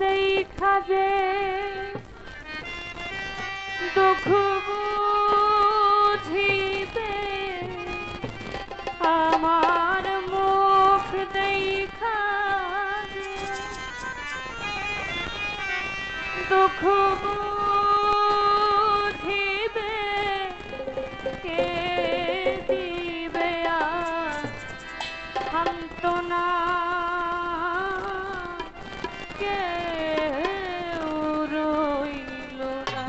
দেখা যে দুঃখ বুঝিবে আমার মুখ দেখা যে দুঃখ কেউ রইল না।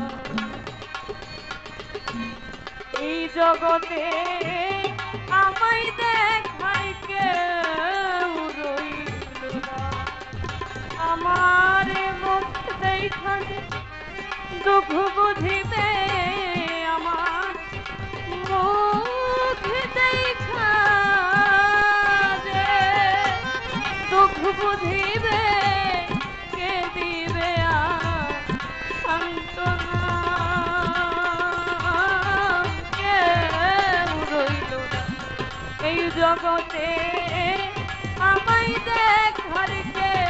এই জগতে আমায় দেখার কেউ রইল না। আমার মুখ দেখানে দুঃখ বুঝিবে আমার মুখ দেখা বুঝিবে এই জগতে আমায় দেখ কেউ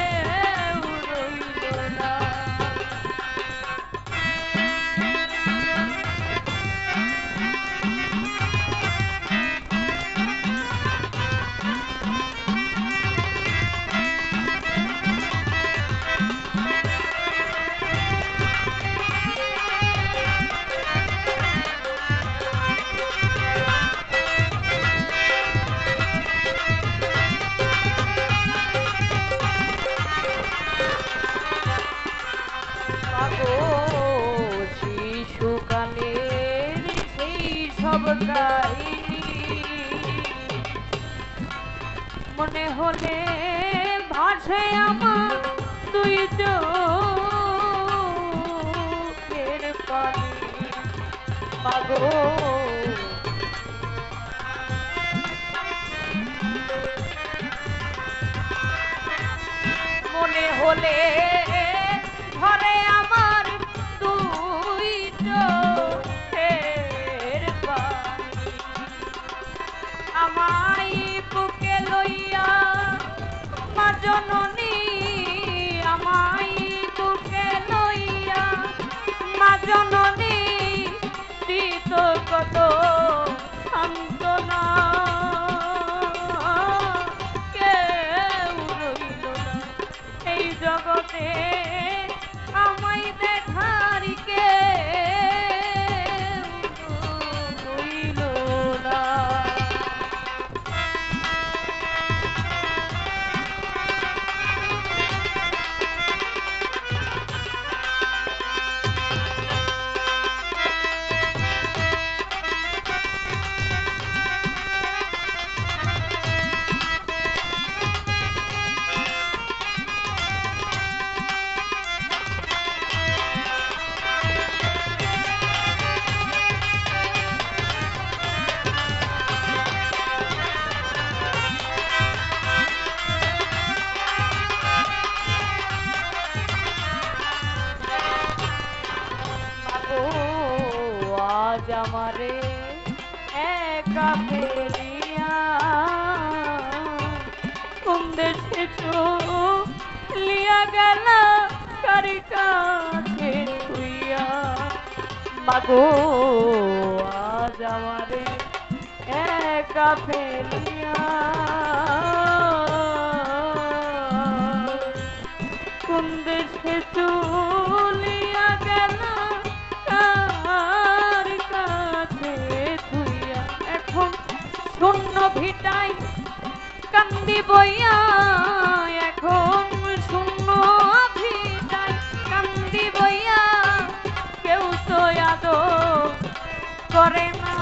মনে হলে ভাসে আমার তুই চোখের পানি। মাগো। মনে হলে কত সান্ত্বনা। কেউ রইল না এই জগতে। আমারে একা ফেলিয়া কোন দেশে লিয়া গেল কারি কাছে তুইয়া মাগো, আজ আমারে একা ফেলিয়া ভিটাই কান্দি বইয়া এখন শূন্য ভিটাই কান্দি বইয়া কেউ তো আদর করে না।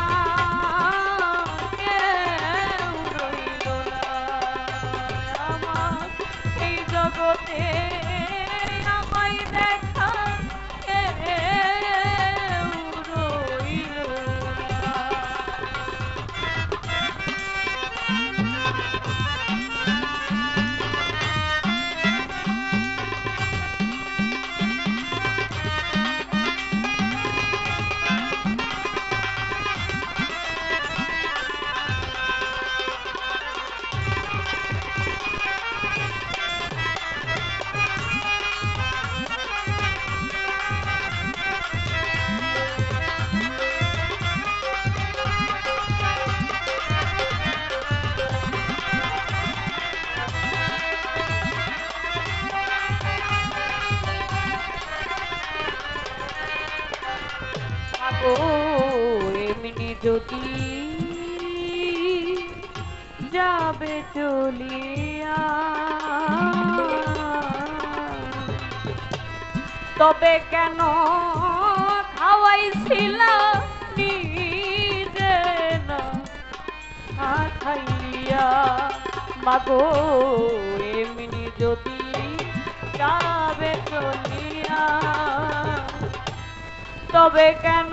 যদি যাবে চলিয়া তবে কেন খাওয়াইছিল না খাইয়া? মাগো, এমনি যদি যাবে চলিয়া তবে কেন